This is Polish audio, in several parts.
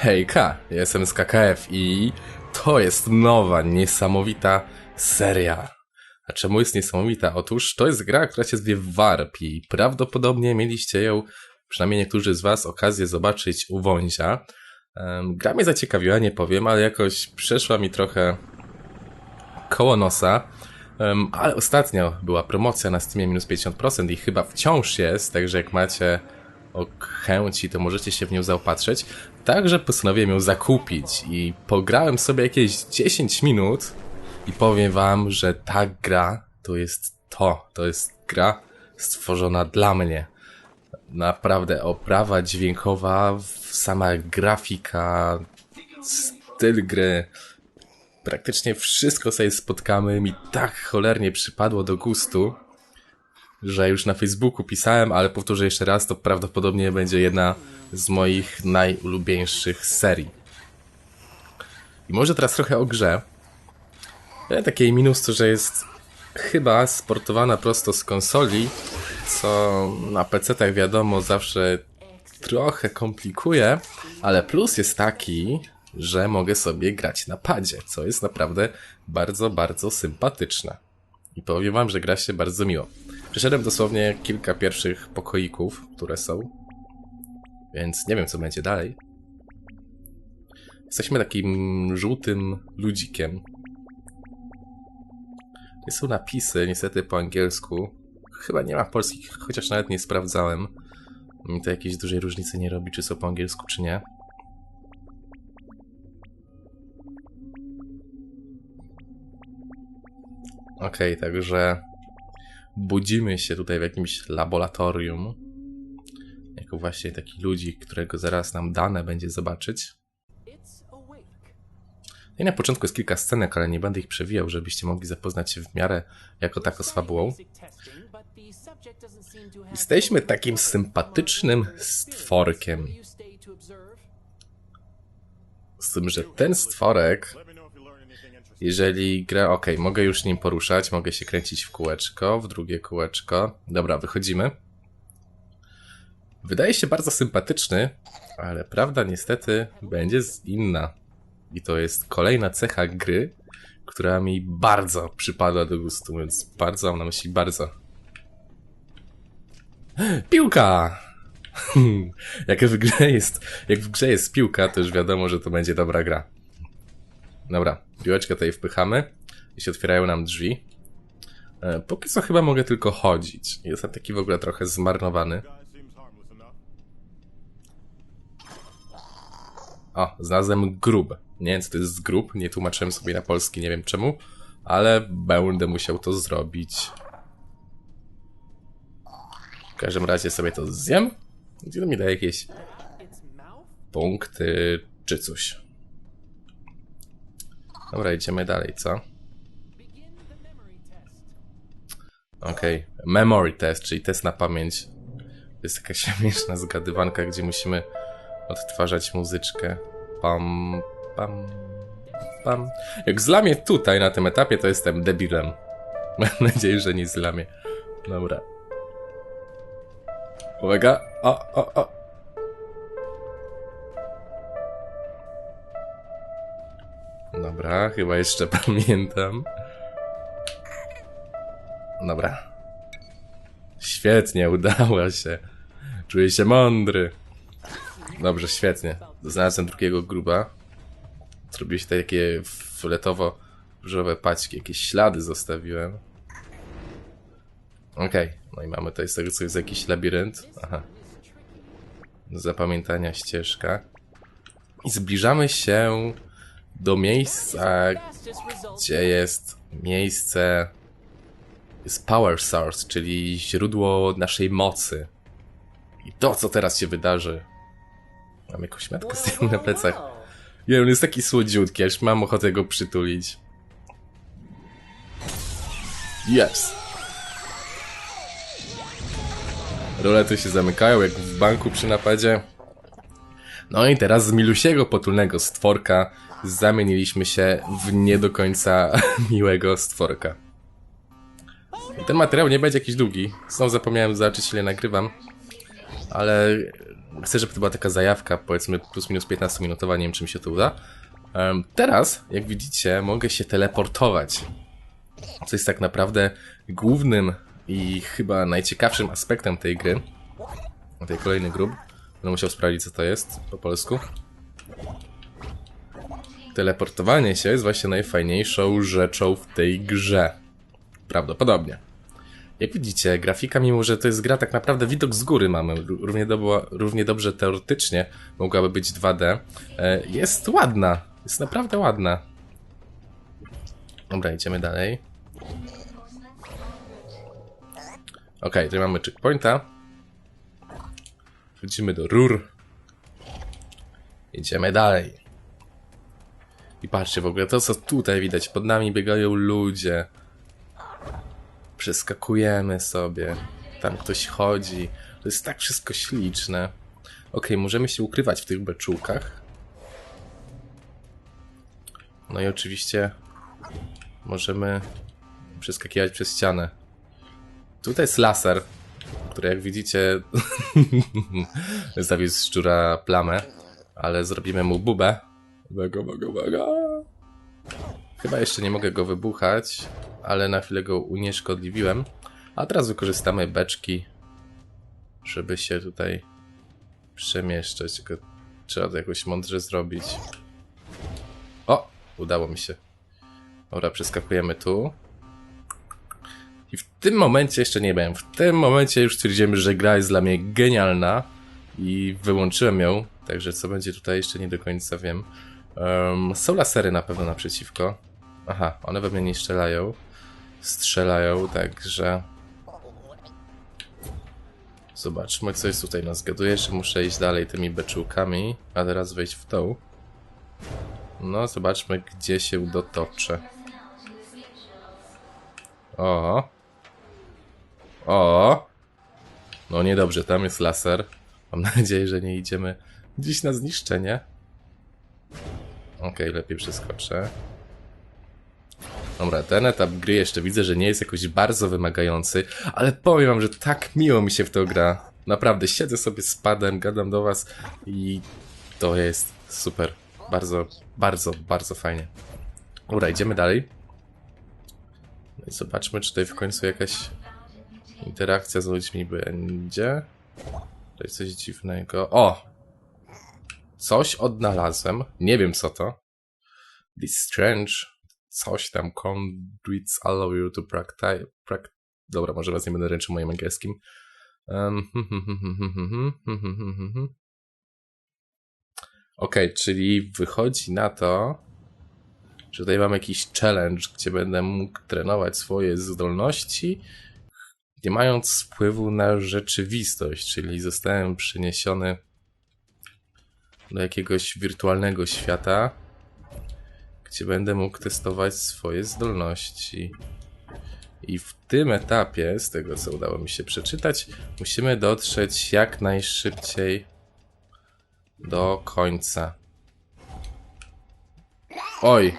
Hejka, jestem z KKF i to jest nowa, niesamowita seria. A czemu jest niesamowita? Otóż to jest gra, która się zwie Warp i prawdopodobnie mieliście ją, przynajmniej niektórzy z was, okazję zobaczyć u Wązia. Gra mnie zaciekawiła, nie powiem, ale jakoś przeszła mi trochę koło nosa. Ale ostatnio była promocja na Steamie minus 50% i chyba wciąż jest, także jak macie o chęci, to możecie się w nią zaopatrzyć. Także postanowiłem ją zakupić i pograłem sobie jakieś 10 minut i powiem wam, że ta gra to jest to. To jest gra stworzona dla mnie. Naprawdę oprawa dźwiękowa, sama grafika, styl gry, praktycznie wszystko sobie spotkamy. Mi tak cholernie przypadło do gustu, że już na Facebooku pisałem, ale powtórzę jeszcze raz, to prawdopodobnie będzie jedna z moich najulubieńszych serii. I może teraz trochę o grze. Ale taki jej minus to, że jest chyba sportowana prosto z konsoli, co na PC tak wiadomo zawsze trochę komplikuje, ale plus jest taki, że mogę sobie grać na padzie, co jest naprawdę bardzo, bardzo sympatyczne. I powiem wam, że gra się bardzo miło. Przeszedłem dosłownie kilka pierwszych pokoików, które są, więc nie wiem co będzie dalej. Jesteśmy takim żółtym ludzikiem. Nie są napisy, niestety po angielsku. Chyba nie ma polskich, chociaż nawet nie sprawdzałem. Mi to jakiejś dużej różnicy nie robi, czy są po angielsku, czy nie. Okej, także budzimy się tutaj w jakimś laboratorium. Jako właśnie taki ludzi, którego zaraz nam dane będzie zobaczyć. I na początku jest kilka scenek, ale nie będę ich przewijał, żebyście mogli zapoznać się w miarę jako tako z fabułą. Jesteśmy takim sympatycznym stworkiem. Z tym, że ten stworek, jeżeli gra, ok, mogę już nim poruszać, mogę się kręcić w kółeczko, w drugie kółeczko. Dobra, wychodzimy. Wydaje się bardzo sympatyczny, ale prawda niestety będzie inna. I to jest kolejna cecha gry, która mi bardzo przypada do gustu, więc bardzo mam na myśli bardzo. Piłka! jak w grze jest, jak w grze jest piłka, to już wiadomo, że to będzie dobra gra. Dobra, piłeczkę tutaj wpychamy i się otwierają nam drzwi. E, póki co chyba mogę tylko chodzić. Jestem taki w ogóle trochę zmarnowany. O, znalazłem grób. Nie wiem, co to jest grób, nie tłumaczyłem sobie na polski, nie wiem czemu, ale będę musiał to zrobić. W każdym razie sobie to zjem. Gdzie mi da jakieś punkty czy coś. Dobra, idziemy dalej, co? Okej, memory test, czyli test na pamięć. To jest jakaś śmieszna zgadywanka, gdzie musimy odtwarzać muzyczkę. Pam, pam, pam. Jak zlamię tutaj na tym etapie, to jestem debilem. Mam nadzieję, że nie zlamię. Dobra. Uwaga. O, o, o. Dobra, chyba jeszcze pamiętam. Dobra. Świetnie, udało się. Czuję się mądry. Dobrze, świetnie. Znalazłem drugiego gruba. Zrobiły się takie fioletowo-różowe paćki. Jakieś ślady zostawiłem. Okej, no i mamy tutaj z tego co jest jakiś labirynt. Aha. Zapamiętania ścieżka. I zbliżamy się do miejsca, gdzie jest miejsce. Jest power source, czyli źródło naszej mocy. I to, co teraz się wydarzy. Mam jakąś metkę z tym na plecach. Nie, on jest taki słodziutki, aż mam ochotę go przytulić. Yes! Rolety się zamykają, jak w banku przy napadzie. No i teraz z milusiego potulnego stworka zamieniliśmy się w nie do końca miłego stworka. Ten materiał nie będzie jakiś długi. Znowu zapomniałem zobaczyć ile nagrywam. Ale Chcę, żeby to była taka zajawka, powiedzmy plus minus 15 minutowa, nie wiem czy mi się to uda. Teraz, jak widzicie, mogę się teleportować. Co jest tak naprawdę głównym i chyba najciekawszym aspektem tej gry. Tej kolejny grób. Będę musiał sprawdzić, co to jest po polsku. Teleportowanie się jest właśnie najfajniejszą rzeczą w tej grze. Prawdopodobnie. Jak widzicie, grafika, mimo że to jest gra, tak naprawdę widok z góry mamy, ró- równie, do, równie dobrze teoretycznie mogłaby być 2D, e, jest ładna. Jest naprawdę ładna. Dobra, idziemy dalej. Ok, tutaj mamy checkpointa. Wchodzimy do rur. Idziemy dalej. I patrzcie w ogóle, to co tutaj widać, pod nami biegają ludzie. Przeskakujemy sobie. Tam ktoś chodzi. To jest tak wszystko śliczne. Ok, możemy się ukrywać w tych beczułkach. No i oczywiście możemy przeskakiwać przez ścianę. Tutaj jest laser, który jak widzicie zawiózł szczura plamę, ale zrobimy mu bubę. Uwaga, uwaga, uwaga. Chyba jeszcze nie mogę go wybuchać, ale na chwilę go unieszkodliwiłem. A teraz wykorzystamy beczki, żeby się tutaj przemieszczać. Tylko trzeba to jakoś mądrze zrobić. O! Udało mi się. Dobra, przeskakujemy tu. I w tym momencie jeszcze nie wiem. W tym momencie już stwierdziłem, że gra jest dla mnie genialna i wyłączyłem ją. Także co będzie tutaj jeszcze nie do końca wiem. Um, są lasery na pewno naprzeciwko. Aha, one we mnie nie strzelają. Strzelają, także. Zobaczmy, co jest tutaj. No, zgaduję, że muszę iść dalej tymi beczułkami, a teraz wejść w tą. No, zobaczmy, gdzie się dotoczę. O. O. No niedobrze, tam jest laser. Mam nadzieję, że nie idziemy gdzieś na zniszczenie. Okej, lepiej przeskoczę. Dobra, ten etap gry jeszcze widzę, że nie jest jakoś bardzo wymagający, ale powiem wam, że tak miło mi się w to gra. Naprawdę, siedzę sobie z padem, gadam do was i to jest super. Bardzo, bardzo, bardzo fajnie. Dobra, idziemy dalej. No i zobaczmy, czy tutaj w końcu jakaś interakcja z ludźmi będzie. Tutaj coś dziwnego. O! Coś odnalazłem. Nie wiem co to. This strange. Coś tam. Conduits allow you to practice. Prac Dobra, może was nie będę ręczył moim angielskim. Um, ok, czyli wychodzi na to, że tutaj mam jakiś challenge, gdzie będę mógł trenować swoje zdolności, nie mając wpływu na rzeczywistość, czyli zostałem przeniesiony do jakiegoś wirtualnego świata, gdzie będę mógł testować swoje zdolności. I w tym etapie, z tego co udało mi się przeczytać, musimy dotrzeć jak najszybciej do końca. Oj!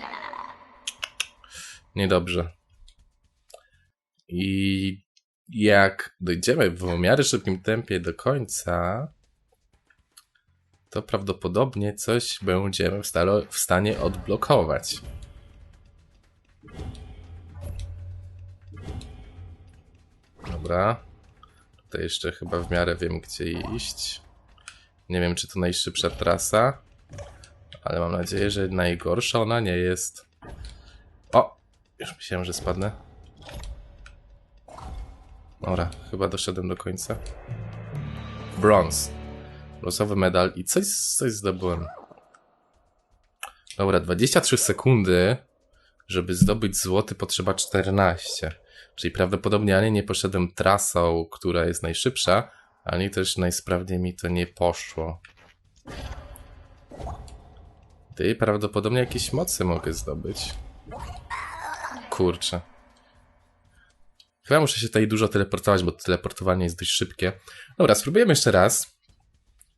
Niedobrze. I jak dojdziemy w miarę szybkim tempie do końca, to prawdopodobnie coś będziemy w, stanie odblokować. Dobra. Tutaj jeszcze chyba w miarę wiem, gdzie iść. Nie wiem, czy to najszybsza trasa, ale mam nadzieję, że najgorsza ona nie jest. O! Już myślałem, że spadnę. Dobra, chyba doszedłem do końca. Bronze. Losowy medal i coś, coś zdobyłem. Dobra, 23 sekundy, żeby zdobyć złoty potrzeba 14. Czyli prawdopodobnie ani nie poszedłem trasą, która jest najszybsza, ani też najsprawniej mi to nie poszło. Ty, prawdopodobnie jakieś mocy mogę zdobyć. Kurczę. Chyba muszę się tutaj dużo teleportować, bo teleportowanie jest dość szybkie. Dobra, spróbujemy jeszcze raz.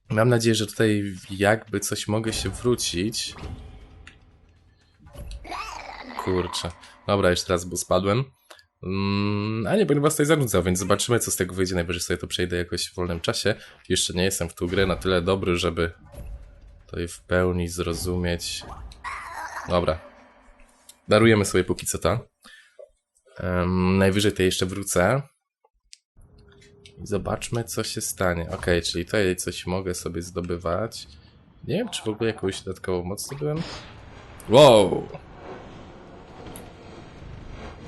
Mam nadzieję, że tutaj jakby coś mogę się wrócić. Kurczę. Dobra, jeszcze raz, bo spadłem. Mm, a nie będę was tutaj zanudzał, więc zobaczymy, co z tego wyjdzie. Najwyżej sobie to przejdę jakoś w wolnym czasie. Jeszcze nie jestem w tą grę na tyle dobry, żeby to w pełni zrozumieć. Dobra. Darujemy sobie póki co to. Em, najwyżej to jeszcze wrócę. Zobaczmy, co się stanie. Ok, czyli tutaj coś mogę sobie zdobywać. Nie wiem, czy w ogóle jakąś dodatkową moc zdobyłem. Wow!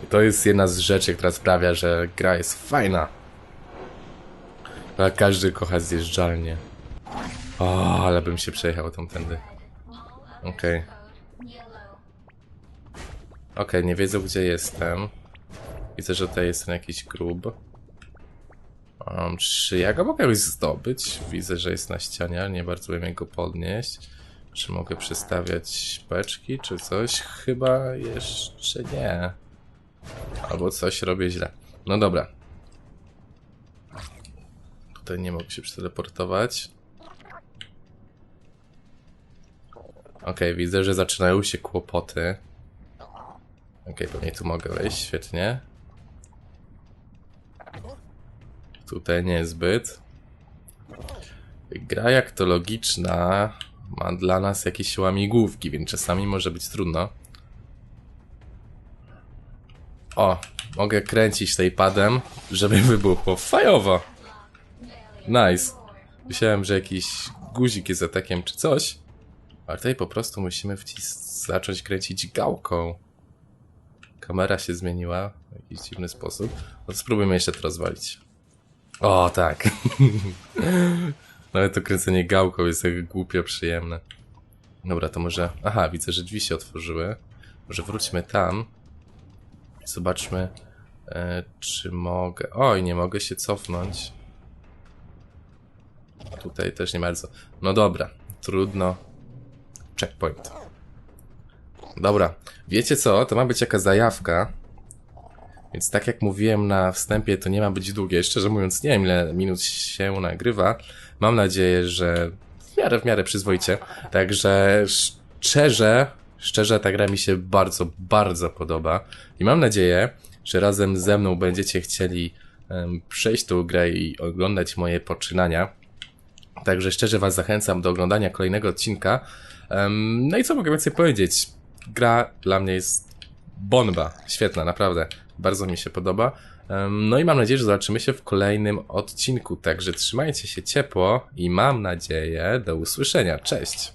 To jest jedna z rzeczy, która sprawia, że gra jest fajna. A każdy kocha zjeżdżalnię. O, ale bym się przejechał tamtędy. Okej. Okej, nie wiedzą gdzie jestem. Widzę, że tutaj jest jakiś grób. Um, czy ja go mogę zdobyć? Widzę, że jest na ścianie, ale nie bardzo wiem jak go podnieść. Czy mogę przestawiać beczki, czy coś? Chyba jeszcze nie. Albo coś robię źle. No dobra. Tutaj nie mogę się przeteleportować. Okej, widzę, że zaczynają się kłopoty. Okej, pewnie tu mogę wejść, świetnie. Tutaj niezbyt. Gra jak to logiczna ma dla nas jakieś łamigłówki, więc czasami może być trudno. O, mogę kręcić tej padem, żeby wybuchło. Fajowo! Nice. Myślałem, że jakiś guzik jest atakiem czy coś. Ale tutaj po prostu musimy zacząć kręcić gałką. Kamera się zmieniła w jakiś dziwny sposób. No spróbujmy jeszcze to rozwalić. O, tak. Nawet to kręcenie gałką jest tak głupio przyjemne. Dobra, to może... Aha, widzę, że drzwi się otworzyły. Może wróćmy tam. Zobaczmy, e, czy mogę... Oj, nie mogę się cofnąć. Tutaj też nie bardzo. No dobra, trudno. Checkpoint. Dobra, wiecie co? To ma być jaka zajawka. Więc tak jak mówiłem na wstępie, to nie ma być długie. Szczerze mówiąc, nie wiem ile minut się nagrywa. Mam nadzieję, że w miarę, w miarę przyzwoicie. Także szczerze, szczerze ta gra mi się bardzo, bardzo podoba. I mam nadzieję, że razem ze mną będziecie chcieli em, przejść tą grę i oglądać moje poczynania. Także szczerze Was zachęcam do oglądania kolejnego odcinka. Em, no i co mogę więcej powiedzieć? Gra dla mnie jest bomba. Świetna, naprawdę. Bardzo mi się podoba. No i mam nadzieję, że zobaczymy się w kolejnym odcinku. Także trzymajcie się ciepło i mam nadzieję do usłyszenia. Cześć!